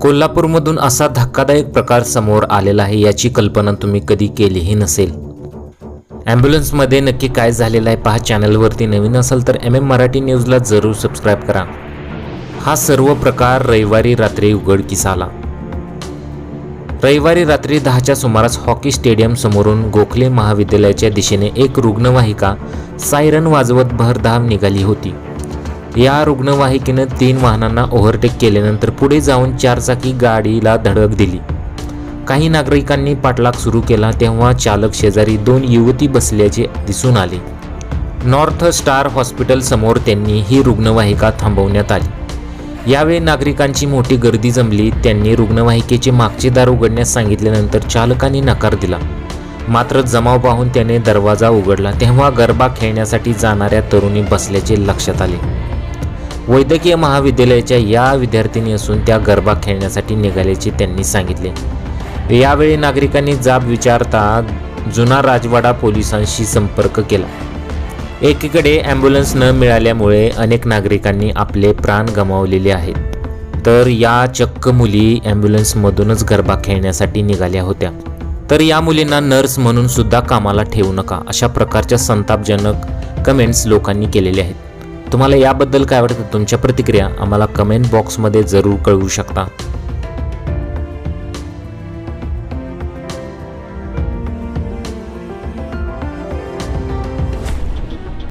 कोल्हापूरमधून असा धक्कादायक प्रकार समोर आलेला आहे याची कल्पना तुम्ही कधी केलीही नसेल. ॲम्ब्युलन्समध्ये नक्की काय झालेलं आहे पहा चॅनलवरती नवीन असाल तर एम एम मराठी न्यूजला जरूर सबस्क्राईब करा. हा सर्व प्रकार रविवारी रात्री उघडकीस आला रविवारी रात्री दहाच्या सुमारास हॉकी स्टेडियम समोरून गोखले महाविद्यालयाच्या दिशेने एक रुग्णवाहिका सायरन वाजवत भरधाव निघाली होती. या रुग्णवाहिकेनं तीन वाहनांना ओव्हरटेक केल्यानंतर पुढे जाऊन चारचाकी गाडीला धडक दिली. काही नागरिकांनी पाठलाग सुरू केला तेव्हा चालक शेजारी दोन युवती बसल्याचे दिसून आले. नॉर्थ स्टार हॉस्पिटल समोर त्यांनी ही रुग्णवाहिका थांबवण्यात आली. यावेळी नागरिकांची मोठी गर्दी जमली. त्यांनी रुग्णवाहिकेचे मागचे दार उघडण्यास सांगितल्यानंतर चालकाने नकार दिला. मात्र जमाव पाहून त्याने दरवाजा उघडला. तेव्हा गरबा खेळण्यासाठी जाणाऱ्या तरुणी बसल्याचे लक्षात आले. वैद्यकीय महाविद्यालयाच्या या विद्यार्थिनी असून त्या गरबा खेळण्यासाठी निघाल्याचे त्यांनी सांगितले. यावेळी नागरिकांनी जाब विचारता जुना राजवाडा पोलिसांशी संपर्क केला. एकीकडे ॲम्ब्युलन्स न मिळाल्यामुळे अनेक नागरिकांनी आपले प्राण गमावलेले आहेत. तर या चक्क मुली ॲम्ब्युलन्समधूनच गरबा खेळण्यासाठी निघाल्या होत्या. तर या मुलींना नर्स म्हणून सुद्धा कामाला ठेवू नका अशा प्रकारच्या संतापजनक कमेंट्स लोकांनी केलेल्या आहेत. तुम्हाला याबद्दल काय वाटतं? तुमच्या प्रतिक्रिया आम्हाला कमेंट बॉक्समध्ये जरूर कळवू शकता.